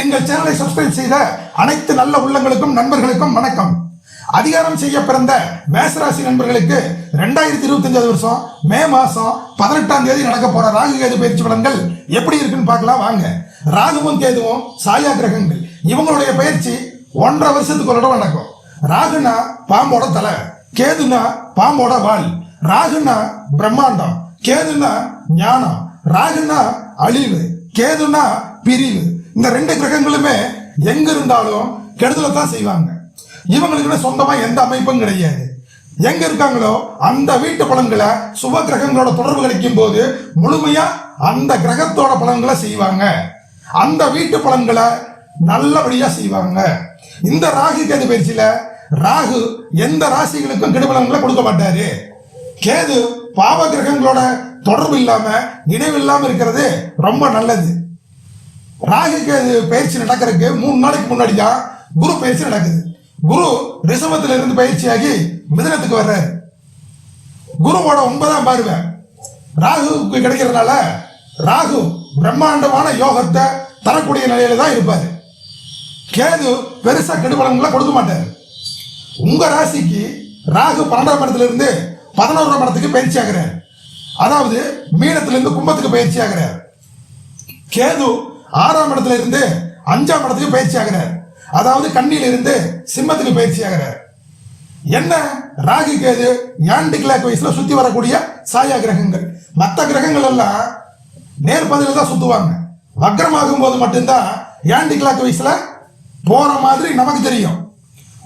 எங்கள் சேனலை சப்ஸ்கிரைப் செய்த அனைத்து நல்ல உள்ளங்களுக்கும் நண்பர்களுக்கும் வணக்கம். அதிகாரம் செய்ய பிறந்த மேசராசி நண்பர்களுக்கு ரெண்டாயிரத்தி இருபத்தஞ்சாவது வருஷம் மே மாசம் பதினெட்டாம் தேதி நடக்க போற ராகு கேது பயிற்சி பலன்கள் எப்படி இருக்குன்னு பார்க்கலாம் வாங்க. ராகுவும் கேதுவும் சாயா கிரகங்கள். இவங்களுடைய பயிற்சி ஒன்றரை வருஷத்துக்கு ஒரு இடம் நடக்கும். ராகுனா பாம்போட தலை கேதுனா பாம்போட வால் ராகுனா பிரம்மாண்டம் கேதுனா ஞானம் ராகுனா அழிவு கேதுனா பிரிவு இந்த ரெண்டு கிரகங்களுமே எங்க இருந்தாலும் கெடுதலை தான் செய்வாங்க. இவங்களுக்கு சொந்தமா எந்த அமைப்பும் கிடையாது. எங்க இருக்காங்களோ அந்த வீட்டு பலன்களை சுப கிரகங்களோட தொடர்பு கிடைக்கும் போது முழுமையா அந்த கிரகத்தோட பலன்களை செய்வாங்க. அந்த வீட்டு பலன்களை நல்லபடியா செய்வாங்க. இந்த ராகு கேது பயிற்சியில ராகு எந்த ராசிகளுக்கும் கெடுபலன்களை கொடுக்க மாட்டாரு. கேது பாவ கிரகங்களோட தொடர்பு இல்லாம இணைவு இல்லாம இருக்கிறது ரொம்ப நல்லது. ராகுக்கு பயிற்சி நடக்கிறதுக்கு மூணு நாளைக்கு முன்னாடி தான் குரு பயிற்சி நடக்குது. குரு ரிசவத்தில் இருந்து பயிற்சியாகி மிதனத்துக்கு வர்றாரு. குருவோட ஒன்பதாம் பார்வை. ராகுவுக்கு கிடைக்கிறதுனால ராகு பிரம்மாண்டமான யோகத்தை தரக்கூடிய நிலையில தான் இருப்பார். கேது பெருசாக கெடுபலங்களை கொடுக்க மாட்டார். உங்கள் ராசிக்கு ராகு பன்னெண்டாம் இடத்துல பதினோராம் இடத்துக்கு பயிற்சி ஆகிறார். அதாவது மீனத்திலிருந்து கும்பத்துக்கு பயிற்சி ஆகிறார். கேது ஆறாம் இடத்துல இருந்து அஞ்சாம் இடத்துக்கு பயிற்சி ஆகிறார். அதாவது கண்ணியில இருந்து சிம்மத்துக்கு பயிற்சி ஆகிறார். என்ன? ராகு கேது ஆன்டி கிளாக் வயசுல சுத்தி வரக்கூடிய சாயா கிரகங்கள். மற்ற கிரகங்கள் எல்லாம் நேர்பதில தான் சுத்துவாங்க. வக்ரமாகும் போது மட்டும்தான் ஆன்டி கிளாக் வயசுல போற மாதிரி நமக்கு தெரியும்.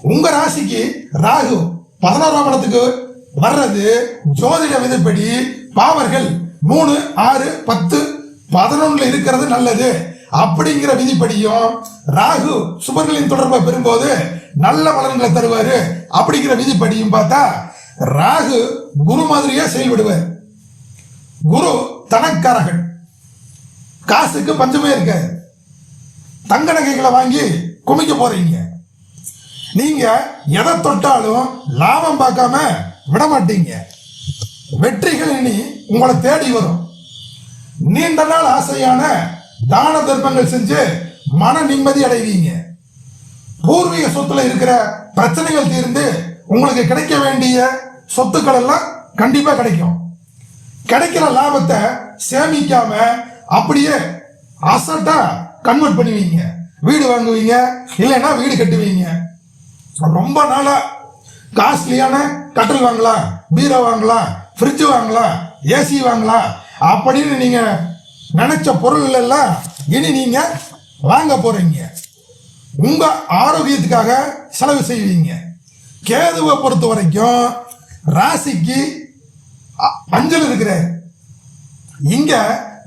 உங்க ராசிக்கு ராகு பதினோராம் இடத்துக்கு வர்றது ஜோதிட விதிப்படி பாவர்கள் மூணு ஆறு பத்து பதினொன்னுல இருக்கிறது நல்லது. அப்படிங்கிற விதிப்படியும் ராகு சுபர்களின் தொடர்பை பெறும்போது நல்ல பலன்களை தருவாரு. அப்படிங்கிற விதிப்படியும் பார்த்தா ராகு குரு மாதிரியே செயல்படுவார். குரு தனக்காரகன். காசுக்கு பஞ்சமே இருக்க தங்க நகைகளை வாங்கி குமிக்க போறீங்க. நீங்க எதை தொட்டாலும் லாபம் பார்க்காம விட மாட்டீங்க. வெற்றிகள் இனி உங்களை தேடி வரும். நீண்ட நாள் ஆசையான தான தர்மங்கள் செஞ்சு மன நிம்மதி அடைவீங்க. பூர்வீக சொத்துல இருக்கிற பிரச்சனைகள் தீர்ந்து உங்களுக்கு கிடைக்க வேண்டிய சொத்துக்கள் எல்லாம் கண்டிப்பா கிடைக்கும். கிடைக்கிற லாபத்தை சேமிக்காம அப்படியே அசட்டா கன்வெர்ட் பண்ணுவீங்க. வீடு வாங்குவீங்க இல்லைன்னா வீடு கட்டுவீங்க. ரொம்ப நாளா காஸ்ட்லியான கட்டில் வாங்கலாம் பீரோ வாங்கலாம் ஃப்ரிட்ஜ் வாங்கலாம் ஏசி வாங்கலாம் அப்படின்னு நீங்க நினைச்ச பொருள் எல்லாம் இனி நீங்க வாங்க போறீங்க. உங்க ஆரோக்கியத்துக்காக செலவு செய்வீங்க. கேதுவை பொறுத்த வரைக்கும் ராசிக்கு அஞ்சல் இருக்கிறார் இங்க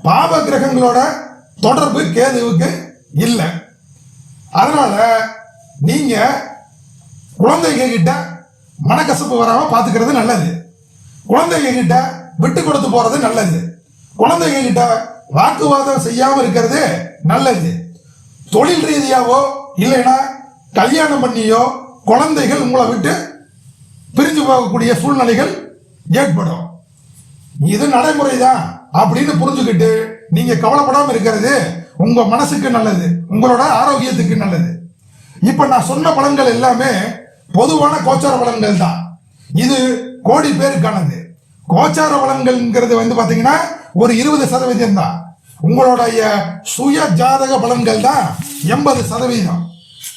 பாவ கிரகங்களோட தொடர்பு கேதுவுக்கு இல்லை. அதனால நீங்க குழந்தைங்க கிட்ட மனக்கசப்பு வராம பாத்துக்கிறது நல்லது. குழந்தைங்க கிட்ட விட்டு கொடுத்து போறது நல்லது. குழந்தைங்க கிட்ட வாக்குவாதம் செய்யாம இருக்கிறது நல்லது. தொழில் ரீதியாவோ இல்லைன்னா கல்யாணம் பண்ணியோ குழந்தைகள் உங்களை விட்டு பிரிஞ்சு போகக்கூடிய சூழ்நிலைகள் ஏற்படும். இது நடைமுறை தான் அப்படின்னு புரிஞ்சுக்கிட்டு நீங்க கவலைப்படாம இருக்கிறது உங்க மனசுக்கு நல்லது உங்களோட ஆரோக்கியத்துக்கு நல்லது. இப்ப நான் சொன்ன பலன்கள் எல்லாமே பொதுவான கோச்சார பலன்கள் தான். இது கோடி பேருக்கானது. கோச்சார பலன்கள்ங்கிறது வந்து பாத்தீங்கன்னா ஒரு இருபது சதவீதம் தான். உங்களுடைய சுய ஜாதக பலன்கள் தான் எண்பது சதவீதம்.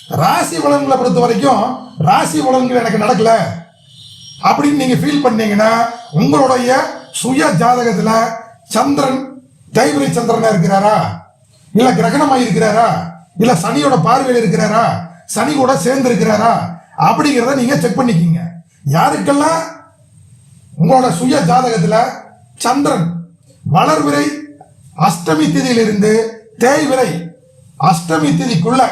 ராசி பலன்களை பொறுத்த வரைக்கும் ராசி பலன்கள் எனக்கு நடக்கல. அப்படின்னு நீங்க ஃபீல் பண்ணீங்கன்னா உங்களுடைய சுய ஜாதகத்துல சந்திரன் தைவரி சந்திரனா இருக்கிறாரா? இல்ல கிரகணமா இருக்கிறாரா? இல்ல சனியோட பார்வையில் இருக்கிறாரா? சனி கூட சேர்ந்து இருக்கிறாரா? அப்படிங்கிறத நீங்க செக் பண்ணிக்கிங்க. யாருக்கெல்லாம்? உங்களோட சுய ஜாதகத்துல சந்திரன் வளர்விரை அஷ்டமி திதியிலிருந்து தேய்விரை அஷ்டமி திதிக்குள்ள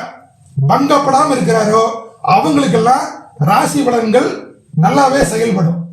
பங்கப்படாமல் இருக்கிறாரோ அவங்களுக்கெல்லாம் ராசி பலன்கள் நல்லாவே செயல்படும்.